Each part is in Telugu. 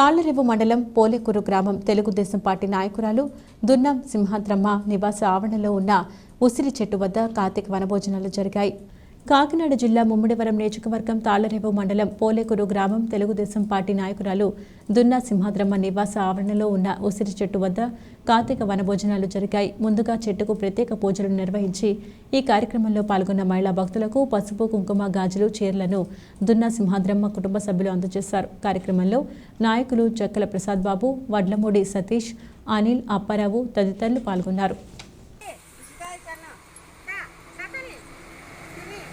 తాళ్ళరేవు మండలం పోలేకూరు గ్రామం తెలుగుదేశం పార్టీ నాయకురాలు దున్నం సింహాద్రమ్మ నివాస ఆవరణలో ఉన్న ఉసిరి చెట్టు వద్ద కార్తీక వనభోజనాలు జరిగాయి. కాకినాడ జిల్లా ముమ్మిడివరం నియోజకవర్గం తాళ్ళరేవు మండలం పోలేకూరు గ్రామం తెలుగుదేశం పార్టీ నాయకురాలు దున్నా సింహాద్రమ్మ నివాస ఆవరణలో ఉన్న ఉసిరి చెట్టు వద్ద కార్తీక వనభోజనాలు జరిగాయి. ముందుగా చెట్టుకు ప్రత్యేక పూజలు నిర్వహించి ఈ కార్యక్రమంలో పాల్గొన్న మహిళా భక్తులకు పసుపు కుంకుమ గాజులు చీరలను దున్నా సింహాద్రమ్మ కుటుంబ సభ్యులు అందజేశారు. కార్యక్రమంలో నాయకులు చక్కల ప్రసాద్ బాబు వడ్లమూడి సతీష్ అనిల్ అప్పారావు తదితరులు పాల్గొన్నారు.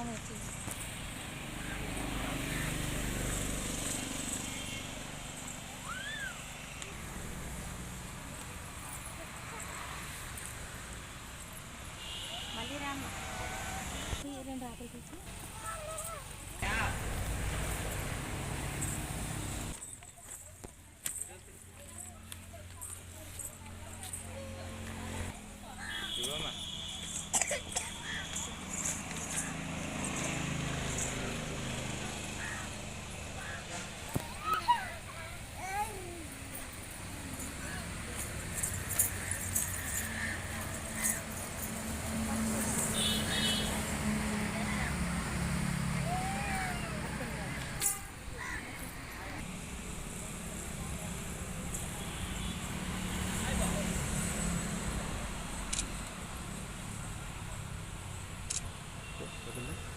వర్షాకాలం వచ్చింది మళ్ళీ రాను రెండు ఆకలి 근데?